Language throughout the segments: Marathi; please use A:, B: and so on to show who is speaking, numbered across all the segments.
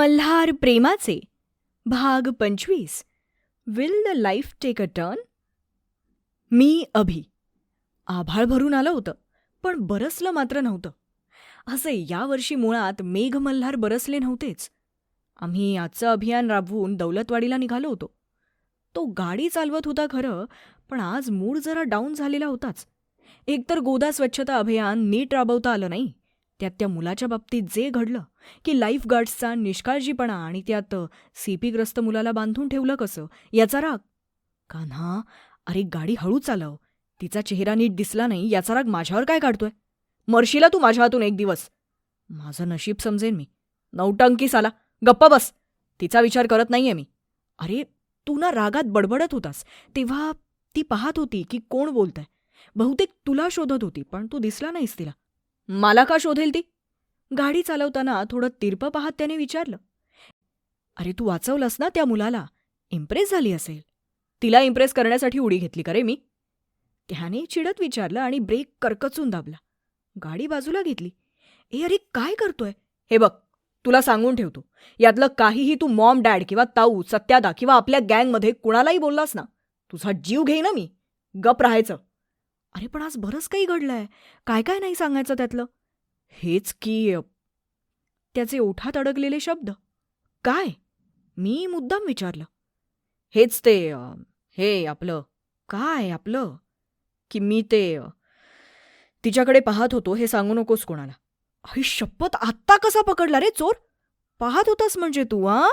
A: मल्हार प्रेमाचे. भाग पंचवीस. Will the life take a turn मी अभि. आभाळ भरून आलं होतं पण बरसलं मात्र नव्हतं. असे यावर्षी मुळात मेघमल्हार बरसले नव्हतेच. आम्ही आजचं अभियान राबवून दौलतवाडीला निघालो होतो. तो गाडी चालवत होता खरं पण आज मूड जरा डाऊन झालेला होताच. एकतर गोदा स्वच्छता अभियान नीट राबवता आलं नाही. त्यात त्या मुलाच्या बाबतीत जे घडलं की लाईफ गार्ड्सचा निष्काळजीपणा आणि त्यात सीपीग्रस्त मुलाला बांधून ठेवलं कसं याचा राग. कान्हा अरे गाडी हळू चालव. तिचा चेहरा नीट दिसला नाही याचा राग माझ्यावर काय काढतोय? मरशीला तू माझ्या हातून एक दिवस. माझं नशीब समजेन मी. नौटंकीस आला. गप्पा बस. तिचा विचार करत नाहीये मी. अरे तू ना रागात बडबडत होतास. तेव्हा ती पाहत होती की कोण बोलतंय. बहुतेक तुला शोधत होती पण तू दिसला नाहीस तिला. मला का शोधेल ती? गाडी चालवताना थोडं तिरपं पाहत त्याने विचारलं. अरे तू वाचवलंस ना त्या मुलाला? इम्प्रेस झाली असेल. तिला इम्प्रेस करण्यासाठी उडी घेतली का रे मी? त्याने चिडत विचारलं आणि ब्रेक करकचून दाबला. गाडी बाजूला घेतली. ए अरे काय करतोय? हे बघ तुला सांगून ठेवतो. यातलं काहीही तू मॉम डॅड किंवा ताऊ सत्यादा किंवा आपल्या गँगमध्ये कुणालाही बोललास ना तुझा जीव घेईन मी. गप राहायचं. अरे पण आज बरंच काही घडलंय. काय काय नाही सांगायचं त्यातलं? हेच की त्याचे ओठात अडकलेले शब्द. काय? मी मुद्दाम विचारलं. हेच ते हे आपलं. काय आपलं? की मी ते अ, तिच्याकडे पाहत होतो हे सांगू नकोस कोणाला. अहि शपथ आत्ता कसा पकडला रे चोर? पाहत होतास म्हणजे तू हा?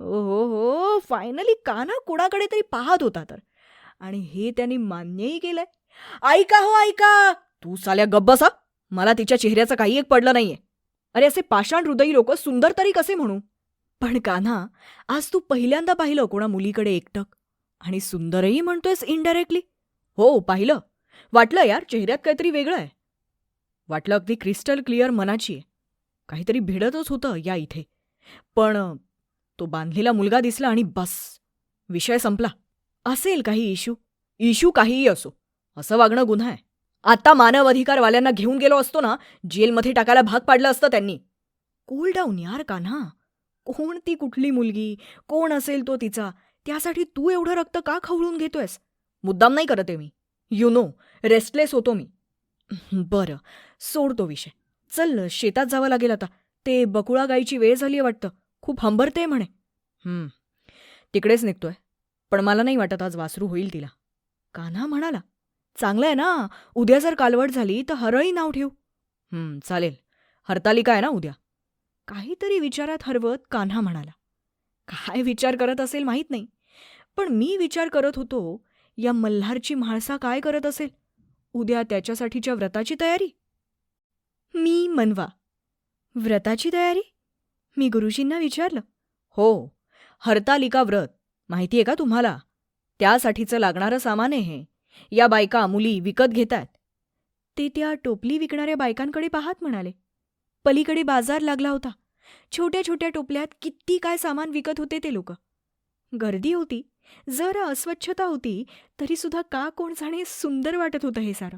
A: हो हो हो फायनली काना कुणाकडे तरी पाहत होता तर. आणि हे त्यांनी मान्यही केलंय. ऐका हो ऐका. तू साल्या गब्बसा मला तिच्या चेहऱ्याचं काही एक पडलं नाहीये. अरे असे पाषाण हृदयी लोक सुंदर तरी कसे म्हणू? पण कान्हा आज तू पहिल्यांदा पाहिलं कोणा मुलीकडे एकटक? आणि सुंदरही म्हणतोयस इनडायरेक्टली हो पाहिलं. वाटलं यार चेहऱ्यात काहीतरी वेगळं आहे. वाटलं अगदी क्रिस्टल क्लिअर मनाची आहे. काहीतरी भिडतच होतं या इथे. पण तो बांधलेला मुलगा दिसला आणि बस. विषय संपला. असेल काही इशू इशू काहीही असो. असं वागणं गुन्हा आहे. आता मानव अधिकारवाल्यांना घेऊन गेलो असतो ना जेलमध्ये टाकायला भाग पाडलं असतं त्यांनी. कूल डाऊन यार कान्हा. कोण ती कुठली मुलगी? कोण असेल तो तिचा? त्यासाठी तू एवढं रक्त का खवळून घेतोयस? मुद्दाम नाही करते मी. यु नो रेस्टलेस होतो मी. बरं सोड तो विषय. चल शेतात जावं लागेल आता. ते बकुळा गाईची वेळ झाली वाटतं. खूप हंबरते म्हणे. तिकडेच निघतोय. पण मला नाही वाटत आज वासरू होईल तिला. कान्हा म्हणाला चांगलं आहे ना? उद्या जर कालवड झाली तर हरळी नाव ठेव. चालेल. हरतालिका आहे ना उद्या? काहीतरी विचारात हरवत कान्हा म्हणाला. काय विचार करत असेल माहीत नाही. पण मी विचार करत होतो या मल्हारची म्हाळसा काय करत असेल? उद्या त्याच्यासाठीच्या व्रताची तयारी? मी मनवा. व्रताची तयारी? मी गुरुजींना विचारलं. हो हरतालिका व्रत. माहितीये का तुम्हाला? त्यासाठीचं लागणारं सामान आहे हे. या बायका मुली विकत घेतात. ते त्या टोपली विकणाऱ्या बायकांकडे पाहत म्हणाले. पलीकडे बाजार लागला होता. छोट्या छोट्या टोपल्यात किती काय सामान विकत होते ते लोक. गर्दी होती. जरा अस्वच्छता होती. तरीसुद्धा का कोण जाणे सुंदर वाटत होतं हे सारं.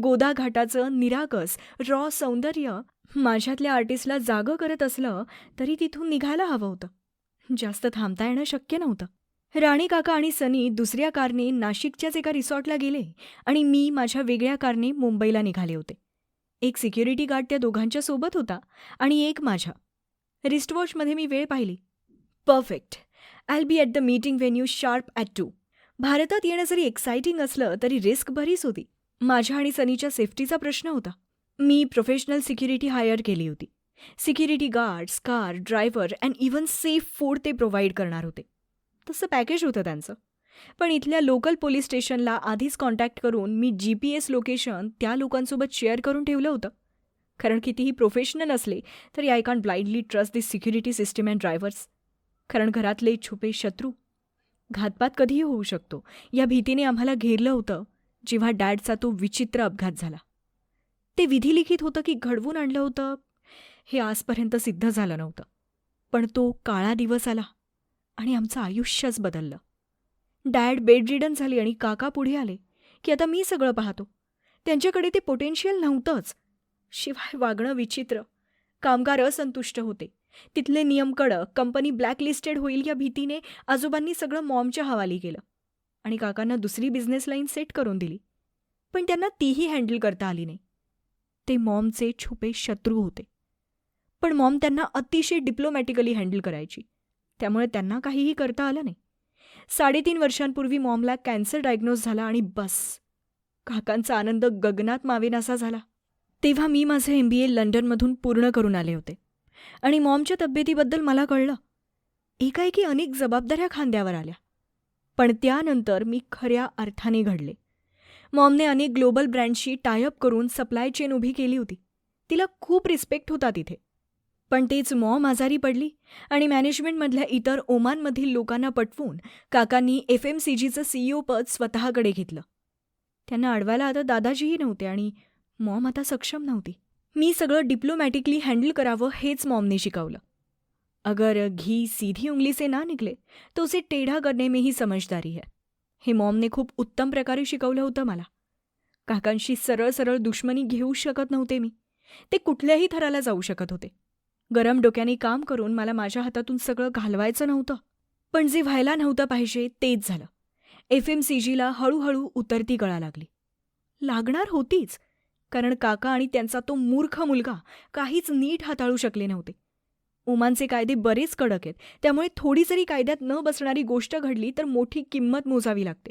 A: गोदा घाटाचं निरागस रॉ सौंदर्य माझ्यातल्या आर्टिस्टला जागं करत असलं तरी तिथून निघायला हवं होतं. जास्त थांबता येणं शक्य नव्हतं. राणी काका आणि सनी दुसऱ्या कारने नाशिकच्याच एका रिसॉर्टला गेले आणि मी माझ्या वेगळ्या कारने मुंबईला निघाले होते. एक सिक्युरिटी गार्ड त्या दोघांच्या सोबत होता आणि एक माझ्या. रिस्टवॉचमध्ये मी वेळ पाहिली. Perfect. I be at the meeting venue sharp at two. भारतात येणं जरी एक्सायटिंग असलं तरी रिस्क बरीच होती. माझ्या आणि सनीच्या सेफ्टीचा प्रश्न होता. मी प्रोफेशनल सिक्युरिटी हायर केली होती. Security guards car driver and even safe food ते प्रोव्हाइड करणार होते. तसं पॅकेज होतं त्यांचं. पण इथल्या लोकल पोलीस स्टेशनला आधीच कॉन्टॅक्ट करून मी जी पी एस लोकेशन त्या लोकांसोबत शेअर करून ठेवलं होतं. कारण कितीही प्रोफेशनल असले तरी I can't blindly trust this security system and drivers कारण घरातले छुपे शत्रू घातपात कधीही होऊ शकतो या भीतीने आम्हाला घेरलं होतं जेव्हा डॅडचा तो विचित्र अपघात झाला. ते विधिलिखित होतं की घडवून आणलं होतं हे आजपर्यंत सिद्ध झालं नव्हतं. पण तो काळा दिवस आला. आणि आमचं आयुष्यच बदललं. डॅड बेडरिडन झाली आणि काका पुढे आले की आता मी सगळं पाहतो. त्यांच्याकडे ते पोटेन्शियल नव्हतंच. शिवाय वागणं विचित्र. कामगार असंतुष्ट होते. तिथले नियम कडक कंपनी ब्लॅकलिस्टेड होईल या भीतीने आजोबांनी सगळं मॉमच्या हवाली केलं. आणि काकांना दुसरी बिझनेस लाईन सेट करून दिली. पण त्यांना तीही हँडल करता आली नाही. ते मॉमचे छुपे शत्रू होते. पण मॉम त्यांना अतिशय डिप्लोमॅटिकली हँडल करायची. त्यामुळे त्यांना काहीही करता आलं नाही. साडेतीन वर्षांपूर्वी मॉमला कॅन्सर डायग्नोज झाला आणि बस. काकांचा आनंद गगनात मावेनासा झाला. तेव्हा मी माझं एम बी ए लंडनमधून पूर्ण करून आले होते. आणि मॉमच्या तब्येतीबद्दल मला कळलं. एकाएकी अनेक जबाबदाऱ्या खांद्यावर आल्या. पण त्यानंतर मी खऱ्या अर्थाने घडले. मॉमने अनेक ग्लोबल ब्रँडशी टायअप करून सप्लाय चेन उभी केली होती. तिला खूप रिस्पेक्ट होता तिथे. पण तेच मॉम आजारी पडली आणि मॅनेजमेंटमधल्या इतर ओमानमधील लोकांना पटवून काकांनी एफ एम सी जीचं सीईओ पद स्वतःकडे घेतलं. त्यांना अडवायला आता दादाजीही नव्हते आणि मॉम आता सक्षम नव्हती. मी सगळं डिप्लोमॅटिकली हँडल करावं हेच मॉमने शिकवलं. अगर घी सीधी उंगली से ना निकले तो उसे टेढ़ा करणे में ही समझदारी है. हे मॉमने खूप उत्तम प्रकारे शिकवलं होतं मला. काकांशी सरळ सरळ दुश्मनी घेऊ शकत नव्हते मी. ते कुठल्याही थराला जाऊ शकत होते. गरम डोक्याने काम करून मला माझ्या हातातून सगळं घालवायचं नव्हतं. पण जे व्हायला नव्हतं पाहिजे तेच झालं. एफ एम सी जीला हळूहळू उतरती गळा लागली. लागणार होतीच कारण काका आणि त्यांचा तो मूर्ख मुलगा काहीच नीट हाताळू शकले नव्हते. ओमानचे कायदे बरेच कडक आहेत त्यामुळे थोडी जरी कायद्यात न बसणारी गोष्ट घडली तर मोठी किंमत मोजावी लागते.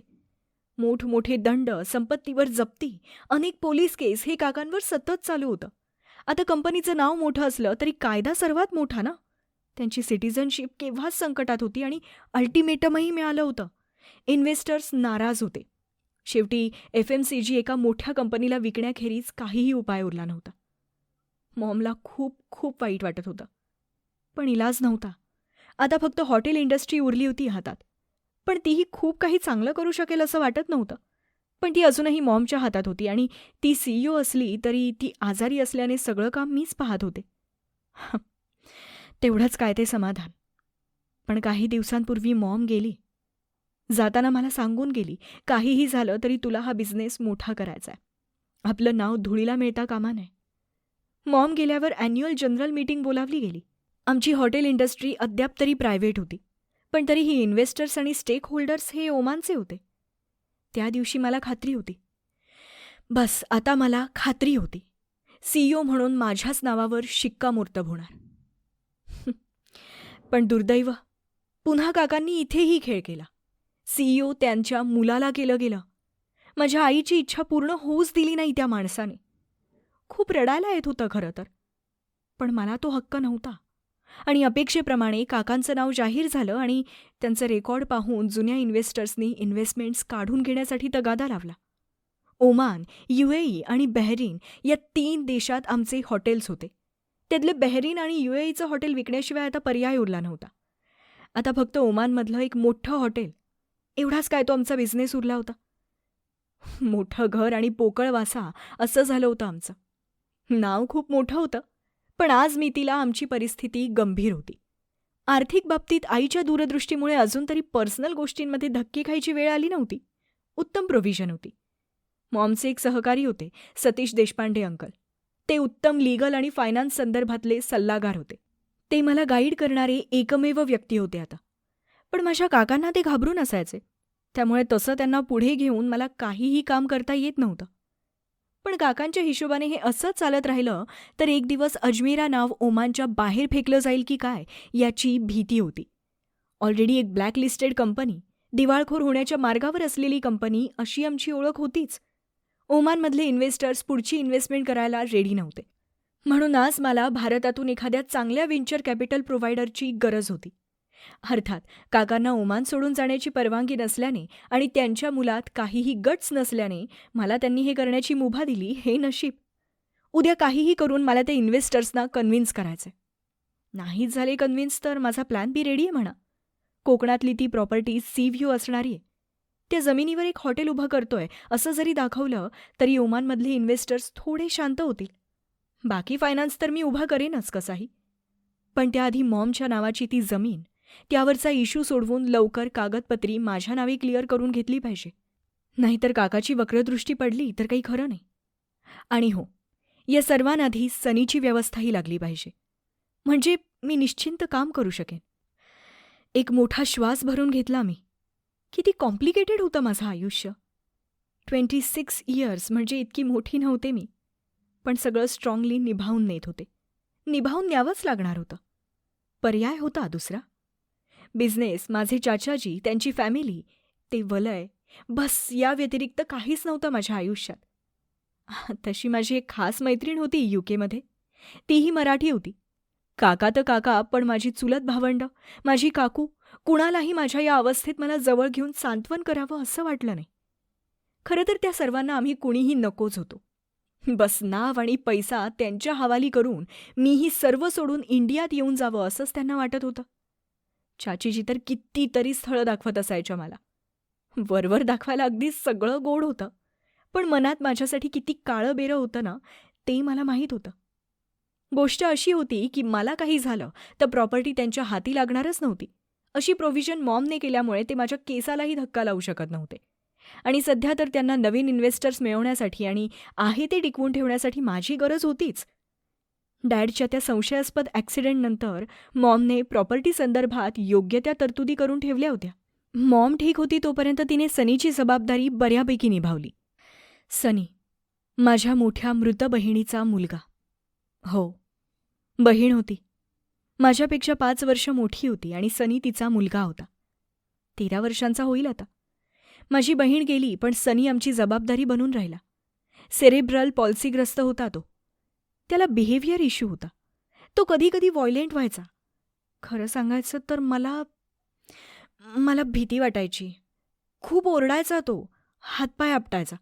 A: मोठमोठे दंड संपत्तीवर जप्ती अनेक पोलीस केस हे काकांवर सतत चालू होतं. आता कंपनीचं नाव मोठं असलं तरी कायदा सर्वात मोठा ना? त्यांची सिटिझनशिप केव्हाच संकटात होती आणि अल्टिमेटमही मिळालं होतं. इन्व्हेस्टर्स नाराज होते. शेवटी एफ एम सी जी एका मोठ्या कंपनीला विकण्याखेरीज काहीही उपाय उरला नव्हता. मॉमला खूप खूप वाईट वाटत होतं. पण इलाज नव्हता. आता फक्त हॉटेल इंडस्ट्री उरली होती हातात. पण तीही खूप काही चांगलं करू शकेल असं वाटत नव्हतं. पण ती अजूनही मॉमच्या हातात होती आणि ती सीईओ असली तरी ती आजारी असल्याने सगळं काम मीच पाहत होते. तेवढंच काय ते समाधान. पण काही दिवसांपूर्वी मॉम गेली. जाताना मला सांगून गेली काहीही झालं तरी तुला हा बिझनेस मोठा करायचा आहे. आपलं नाव धुळीला मिळता कामा नये. मॉम गेल्यावर ॲन्युअल जनरल मीटिंग बोलावली गेली. आमची हॉटेल इंडस्ट्री अद्याप तरी प्रायव्हेट होती. पण तरीही इन्व्हेस्टर्स आणि स्टेक होल्डर्स हे ओमानचे होते. त्या दिवशी मला खात्री होती. बस आता मला खात्री होती. सीईओ म्हणून माझ्याच नावावर शिक्कामोर्तब होणार. पण दुर्दैव पुन्हा काकांनी इथेही खेळ केला. सीईओ त्यांच्या मुलाला केलं गेलं. माझ्या आईची इच्छा पूर्ण होऊच दिली नाही त्या माणसाने. खूप रडायला येत होतं खरं तर. पण मला तो हक्क नव्हता. आणि अपेक्षेप्रमाणे काकांचं नाव जाहीर झालं आणि त्यांचं रेकॉर्ड पाहून जुन्या इन्व्हेस्टर्सनी इन्व्हेस्टमेंट्स काढून घेण्यासाठी तगादा लावला. ओमान युएई आणि बहरीन या तीन देशात आमचे हॉटेल्स होते. त्यातले बहरीन आणि युएईचं हॉटेल विकण्याशिवाय आता पर्याय उरला नव्हता. आता फक्त ओमानमधलं एक मोठं हॉटेल. एवढाच काय तो आमचा बिझनेस उरला होता. मोठं घर आणि पोकळ वासा असं झालं होतं आमचं. नाव खूप मोठं होतं. पण आज मी तिला आमची परिस्थिती गंभीर होती. आर्थिक बाबतीत आईच्या दूरदृष्टीमुळे अजून तरी पर्सनल गोष्टींमध्ये धक्के खायची वेळ आली नव्हती. उत्तम प्रोव्हिजन होती. मॉमचे एक सहकारी होते सतीश देशपांडे अंकल. ते उत्तम लीगल आणि फायनान्स संदर्भातले सल्लागार होते. ते मला गाईड करणारे एकमेव व्यक्ती होते आता. पण माझ्या काकांना ते घाबरून असायचे. त्यामुळे तसं त्यांना पुढे घेऊन मला काहीही काम करता येत नव्हतं. पण काकांच्या हिशोबाने हे असंच चालत राहिलं तर एक दिवस अजमेरा नाव ओमानच्या बाहेर फेकलं जाईल की काय याची भीती होती. ऑलरेडी एक ब्लॅकलिस्टेड कंपनी दिवाळखोर होण्याच्या मार्गावर असलेली कंपनी अशी आमची ओळख होतीच. ओमानमधले इन्व्हेस्टर्स पुढची इन्व्हेस्टमेंट करायला रेडी नव्हते. म्हणून आज मला भारतातून एखाद्या चांगल्या व्हेंचर कॅपिटल प्रोव्हायडरची गरज होती. अर्थात काकांना ओमान सोडून जाण्याची परवानगी नसल्याने आणि त्यांच्या मुलात काहीही गट्स नसल्याने मला त्यांनी हे करण्याची मुभा दिली हे नशीब. उद्या काहीही करून मला ते इन्व्हेस्टर्सना कन्व्हिन्स करायचंय. नाहीच झाले कन्व्हिन्स तर माझा प्लॅन बी रेडी आहे म्हणा. कोकणातली ती प्रॉपर्टी सी व्ह्यू असणारी आहे. त्या जमिनीवर एक हॉटेल उभं करतोय असं जरी दाखवलं तरी ओमानमधले इन्व्हेस्टर्स थोडे शांत होतील. बाकी फायनान्स तर मी उभा करेनच कसाही. पण त्याआधी मॉमच्या नावाची ती जमीन त्यावरचा इश्यू सोडवून लवकर कागदपत्री माझ्या नावे क्लिअर करून घेतली पाहिजे. नाहीतर काकाची वक्रदृष्टी पडली तर काही खरं नाही. आणि हो या सर्वांआधी सनीची व्यवस्थाही लागली पाहिजे. म्हणजे मी निश्चिंत काम करू शकेन. एक मोठा श्वास भरून घेतला मी. किती कॉम्प्लिकेटेड होतं माझं आयुष्य. ट्वेंटी सिक्स इयर्स म्हणजे इतकी मोठी नव्हते मी. पण सगळं स्ट्रॉंगली निभावून नेत होते. निभावून न्यावंच लागणार होतं. पर्याय होता दुसरा. बिझनेस माझे चाचाजी त्यांची फॅमिली ते वलय. बस या व्यतिरिक्त काहीच नव्हतं माझ्या आयुष्यात. तशी माझी एक खास मैत्रीण होती यू केमध्ये. तीही मराठी होती. काका तर काका पण माझी चुलत भावंड माझी काकू कुणालाही माझ्या या अवस्थेत मला जवळ घेऊन सांत्वन करावं असं वाटलं नाही. खरं तर त्या सर्वांना आम्ही कुणीही नकोच होतो. बस नाव आणि पैसा त्यांच्या हवाली करून मीही सर्व सोडून इंडियात येऊन जावं असंच त्यांना वाटत होतं. चाचीजी तर कितीतरी स्थळं दाखवत असायच्या मला. वरवर दाखवायला अगदी सगळं गोड होतं. पण मनात माझ्यासाठी किती काळं बेरं होतं ना ते मला माहीत होतं. गोष्ट अशी होती की मला काही झालं तर प्रॉपर्टी त्यांच्या हाती लागणारच नव्हती. अशी प्रोव्हिजन मॉमने केल्यामुळे ते माझ्या केसालाही धक्का लावू शकत नव्हते. आणि सध्या तर त्यांना नवीन इन्व्हेस्टर्स मिळवण्यासाठी आणि आहे ते टिकवून ठेवण्यासाठी माझी गरज होतीच. डॅडच्या त्या संशयास्पद ॲक्सिडेंटनंतर मॉमने प्रॉपर्टी संदर्भात योग्य त्या तरतुदी करून ठेवल्या होत्या. मॉम ठीक होती तोपर्यंत तिने सनीची जबाबदारी बऱ्यापैकी निभावली. सनी माझ्या मोठ्या मृत बहिणीचा मुलगा. हो बहीण होती. माझ्यापेक्षा पाच वर्ष मोठी होती आणि सनी तिचा मुलगा होता. तेरा वर्षांचा होईल आता. माझी बहीण गेली पण सनी आमची जबाबदारी बनून राहिला. सेरेब्रल पॉल्सीग्रस्त होता तो. त्याला बिहेवियर इश्यू होता. तो कधी कधी व्हायलेंट व्हायचा. खरं सांगायचं तर मला मला भीती वाटायची. खूप ओरडायचा तो. हातपाय आपटायचा.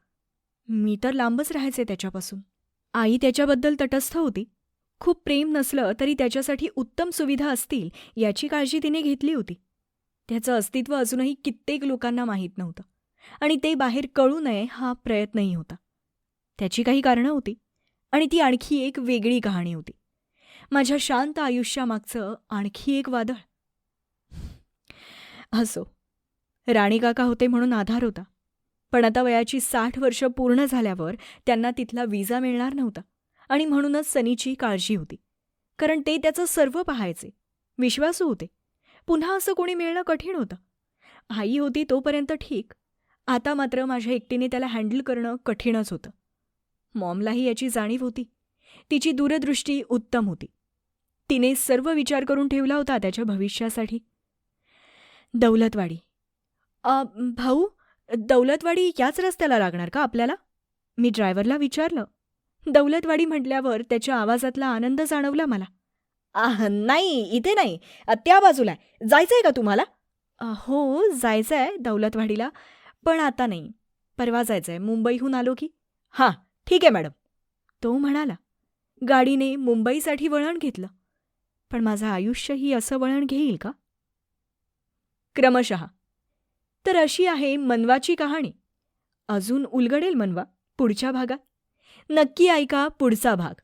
A: मी तर लांबच राहायचे त्याच्यापासून. आई त्याच्याबद्दल तटस्थ होती. खूप प्रेम नसलं तरी त्याच्यासाठी उत्तम सुविधा असतील याची काळजी तिने घेतली होती. त्याचं अस्तित्व अजूनही कित्येक लोकांना माहीत नव्हतं. आणि ते बाहेर कळू नये हा प्रयत्नही होता. त्याची काही कारणं होती. आणि ती आणखी एक वेगळी कहाणी होती. माझ्या शांत आयुष्यामागचं आणखी एक वादळ. असो राणीकाका होते म्हणून आधार होता. पण आता वयाची साठ वर्ष पूर्ण झाल्यावर त्यांना तिथला विजा मिळणार नव्हता आणि म्हणूनच सनीची काळजी होती. कारण ते त्याचं सर्व पाहायचे. विश्वासू होते. पुन्हा असं कोणी मिळणं कठीण होतं. आई होती तोपर्यंत ठीक. आता मात्र माझ्या एकटीने त्याला हँडल करणं कठीणच होतं. मॉमलाही याची जाणीव होती. तिची दूरदृष्टी उत्तम होती. तिने सर्व विचार करून ठेवला होता त्याच्या भविष्यासाठी. दौलतवाडी. भाऊ दौलतवाडी याच रस्त्याला लागणार का आपल्याला? मी ड्रायव्हरला विचारलं. दौलतवाडी म्हटल्यावर त्याच्या आवाजातला आनंद जाणवला मला. आह नाही इथे नाही. त्या बाजूला आहे. जायचंय का तुम्हाला? हो हो जायचंय दौलतवाडीला पण आता नाही. परवा जायचंय. मुंबईहून आलो की. हां ठीक आहे मॅडम. तो म्हणाला गाडीने मुंबईसाठी वळण घेतलं. पण माझं आयुष्यही असं वळण घेईल का? क्रमशः तर अशी आहे मनवाची कहाणी. अजून उलगडेल मनवा पुढच्या भागात. नक्की ऐका पुढचा भाग.